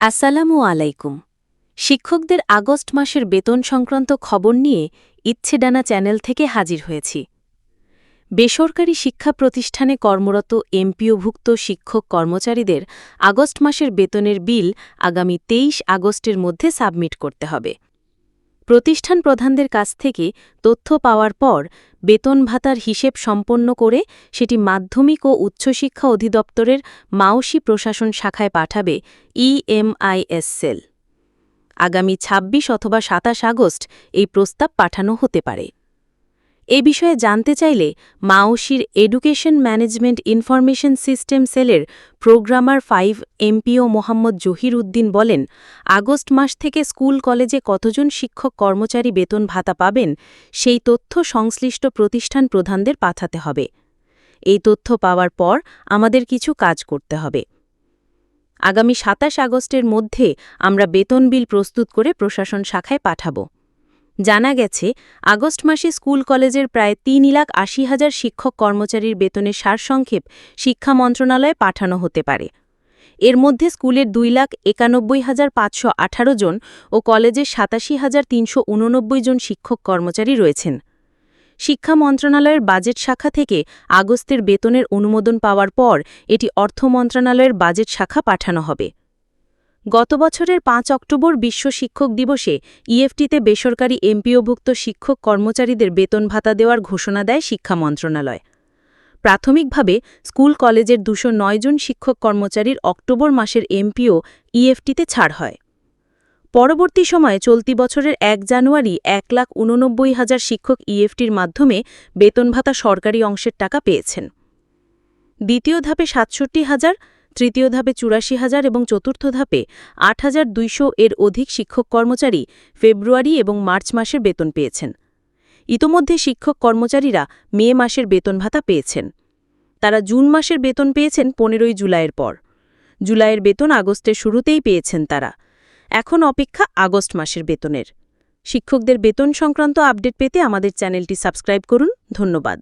আসসালামু আলাইকুম। শিক্ষকদের আগস্ট মাসের বেতন সংক্রান্ত খবর নিয়ে ইচ্ছেডানা চ্যানেল থেকে হাজির হয়েছি। বেসরকারি শিক্ষা প্রতিষ্ঠানে কর্মরত এমপিওভুক্ত শিক্ষক কর্মচারীদের আগস্ট মাসের বেতনের বিল আগামী তেইশ আগস্টের মধ্যে সাবমিট করতে হবে। প্রতিষ্ঠান প্রধানদের কাছ থেকে তথ্য পাওয়ার পর বেতন ভাতার হিসেব সম্পন্ন করে সেটি মাধ্যমিক ও উচ্চশিক্ষা অধিদপ্তরের মাওসি প্রশাসন শাখায় পাঠাবে ইএমআইএস সেল। আগামী ২৬ অথবা ২৭ আগস্ট এই প্রস্তাব পাঠানো হতে পারে। এ বিষয়ে জানতে চাইলে মাওসির এডুকেশন ম্যানেজমেন্ট ইনফরমেশন সিস্টেম সেলের programmer five MPO Mohammad Zahir Uddin বলেন, আগস্ট মাস থেকে স্কুল কলেজে কতজন শিক্ষক কর্মচারী বেতন ভাতা পাবেন, সেই তথ্য সংশ্লিষ্ট প্রতিষ্ঠান প্রধানদের পাঠাতে হবে। এই তথ্য পাওয়ার পর আমাদের কিছু কাজ করতে হবে। আগামী সাতাশ আগস্টের মধ্যে আমরা বেতন বিল প্রস্তুত করে প্রশাসন শাখায় পাঠাব। জানা গেছে, আগস্ট মাসে স্কুল কলেজের প্রায় তিন লাখ আশি হাজার শিক্ষক কর্মচারীর বেতনের সারসংক্ষেপ শিক্ষা মন্ত্রণালয়ে পাঠানো হতে পারে। এর মধ্যে স্কুলের দুই লাখ একানব্বই হাজার পাঁচশো আঠারো জন ও কলেজের সাতাশি হাজার তিনশো উননব্বই জন শিক্ষক কর্মচারী রয়েছেন। শিক্ষা মন্ত্রণালয়ের বাজেট শাখা থেকে আগস্টের বেতনের অনুমোদন পাওয়ার পর এটি অর্থ মন্ত্রণালয়ের বাজেট শাখা পাঠানো হবে। গত বছরের পাঁচ অক্টোবর বিশ্ব শিক্ষক দিবসে ইএফটিতে বেসরকারি এমপিওভুক্ত শিক্ষক কর্মচারীদের বেতন ভাতা দেওয়ার ঘোষণা দেয় শিক্ষা মন্ত্রণালয়। প্রাথমিকভাবে স্কুল কলেজের দুশো জন শিক্ষক কর্মচারীর অক্টোবর মাসের এমপিও ইএফটিতে ছাড় হয়। পরবর্তী সময়ে চলতি বছরের এক জানুয়ারি এক লাখ উননব্বই হাজার শিক্ষক ইএফটির মাধ্যমে বেতন ভাতা সরকারি অংশের টাকা পেয়েছেন। দ্বিতীয় ধাপে সাতষট্টি হাজার তৃতীয় ধাপে চুরাশি হাজার এবং চতুর্থ ধাপে আট হাজার দুইশো এর অধিক শিক্ষক কর্মচারী ফেব্রুয়ারি এবং মার্চ মাসের বেতন পেয়েছেন। ইতোমধ্যে শিক্ষক কর্মচারীরা মে মাসের বেতন ভাতা পেয়েছেন। তারা জুন মাসের বেতন পেয়েছেন পনেরোই জুলাইয়ের পর। জুলাইয়ের বেতন আগস্টের শুরুতেই পেয়েছেন তারা। এখন অপেক্ষা আগস্ট মাসের বেতনের। শিক্ষকদের বেতন সংক্রান্ত আপডেট পেতে আমাদের চ্যানেলটি সাবস্ক্রাইব করুন। ধন্যবাদ।